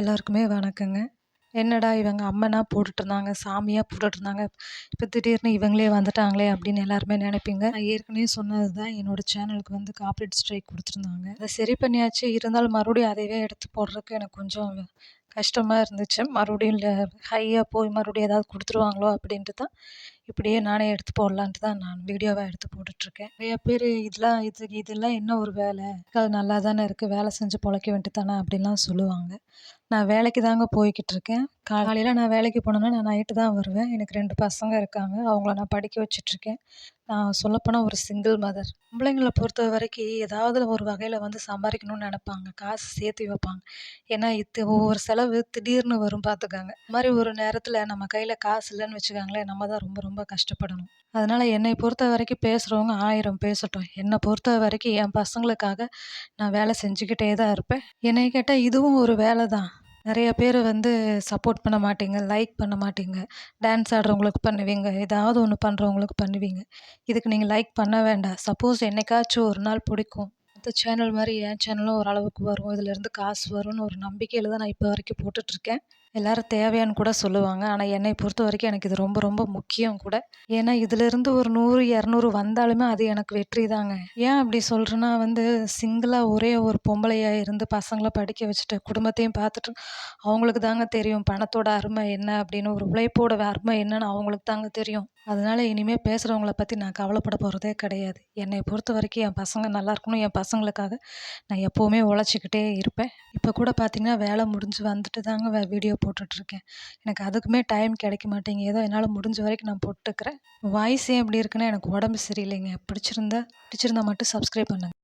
எல்லாருக்குமே வணக்கங்க. என்னடா இவங்க அம்மனா போட்டுட்ருந்தாங்க சாமியாக போட்டுட்ருந்தாங்க இப்போ திடீர்னு இவங்களே வந்துட்டாங்களே அப்படின்னு எல்லாருமே நினைப்பீங்க. நான் ஏற்கனவே சொன்னது தான் என்னோடய சேனலுக்கு வந்து காப்பரேட் ஸ்ட்ரைக் கொடுத்துருந்தாங்க. அதை சரி பண்ணியாச்சு. இருந்தாலும் மறுபடியும் அதையவே எடுத்து போடுறதுக்கு எனக்கு கொஞ்சம் கஷ்டமாக இருந்துச்சு. மறுபடியும் இல்லை ஹையாக போய் மறுபடியும் ஏதாவது கொடுத்துருவாங்களோ அப்படின்ட்டு தான் இப்படியே நானே எடுத்து போடலான்ட்டு தான் நான் வீடியோவாக எடுத்து போட்டுட்ருக்கேன். நிறைய பேர் இதெல்லாம் இது இதெல்லாம் என்ன ஒரு வேலை? அது நல்லா தானே இருக்குது வேலை செஞ்சு பொழைக்க வேண்டியது தானே அப்படின்லாம் சொல்லுவாங்க. நான் வேலைக்கு தாங்க போய்கிட்டு இருக்கேன் காலையில் நான் வேலைக்கு போனேன்னா நான் நைட்டு தான் வருவேன். எனக்கு ரெண்டு பசங்க இருக்காங்க. அவங்கள நான் படிக்க வச்சிட்ருக்கேன் நான் சொல்லப்போனால் ஒரு சிங்கிள் மதர் பொம்பளைங்கள பொறுத்த வரைக்கும் ஏதாவது ஒரு வகையில் வந்து சம்பாதிக்கணும்னு நினப்பாங்க. காசு சேர்த்து வைப்பாங்க. ஏன்னா இது ஒவ்வொரு செலவு திடீர்னு வரும் பார்த்துக்காங்க இந்த மாதிரி ஒரு நேரத்தில் நம்ம கையில் காசு இல்லைன்னு வச்சுக்கோங்களேன் நம்ம தான் ரொம்ப ரொம்ப கஷ்டப்படணும். அதனால் என்னை பொறுத்த வரைக்கும் பேசுகிறவங்க ஆயிரம் பேசட்டும். என்னை பொறுத்த வரைக்கும் என் பசங்களுக்காக நான் வேலை செஞ்சுக்கிட்டே தான் இருப்பேன். என்னை கேட்டால் இதுவும் ஒரு வேலை தான் நிறைய பேர் வந்து சப்போர்ட் பண்ண மாட்டீங்க லைக் பண்ண மாட்டீங்க. டான்ஸ் ஆடுறவங்களுக்கு பண்ணுவீங்க ஏதாவது ஒன்று பண்ணுறவங்களுக்கு பண்ணுவீங்க. இதுக்கு நீங்கள் லைக் பண்ண வேண்டாம். சப்போஸ் என்னைக்காச்சும் ஒரு நாள் பிடிக்கும். மற்ற சேனல் மாதிரி என் சேனலும் ஓரளவுக்கு வரும். இதுலேருந்து காசு வரும்னு ஒரு நம்பிக்கையில் தான் நான் இப்போ வரைக்கும் போட்டுட்ருக்கேன் எல்லாரும் தேவையான்னு கூட சொல்லுவாங்க. ஆனால் என்னை பொறுத்த வரைக்கும் எனக்கு இது ரொம்ப ரொம்ப முக்கியம் கூட. ஏன்னா இதுலேருந்து ஒரு நூறு இரநூறு வந்தாலுமே அது எனக்கு வெற்றி தாங்க. ஏன் அப்படி சொல்கிறேன்னா வந்து சிங்கிளாக ஒரே ஒரு பொம்பளையாக இருந்து பசங்களை படிக்க வச்சுட்டு குடும்பத்தையும் பார்த்துட்டு அவங்களுக்கு தாங்க தெரியும் பணத்தோட அருமை என்ன அப்படின்னு ஒரு உழைப்போட அருமை என்னன்னு அவங்களுக்கு தாங்க தெரியும். அதனால இனிமேல் பேசுகிறவங்கள பற்றி நான் கவலைப்பட போகிறதே கிடையாது. என்னை பொறுத்த வரைக்கும் என் பசங்க நல்லா இருக்கணும். என் பசங்களுக்காக நான் எப்போவுமே உழைச்சிக்கிட்டே இருப்பேன். இப்போ கூட பார்த்திங்கன்னா வேலை முடிஞ்சு வந்துட்டு தாங்க வீடியோ போட்டுட்ருக்கேன். எனக்கு அதுக்குமே டைம் கிடைக்க மாட்டேங்க ஏதோ என்னால் முடிஞ்ச வரைக்கும் நான் போட்டுக்கிறேன். வாய்ஸ் ஏன் இப்படி இருக்குன்னா எனக்கு உடம்பு சரியில்லைங்க. பிடிச்சிருந்தா பிடிச்சிருந்தா மட்டும் சப்ஸ்கிரைப் பண்ணுங்கள்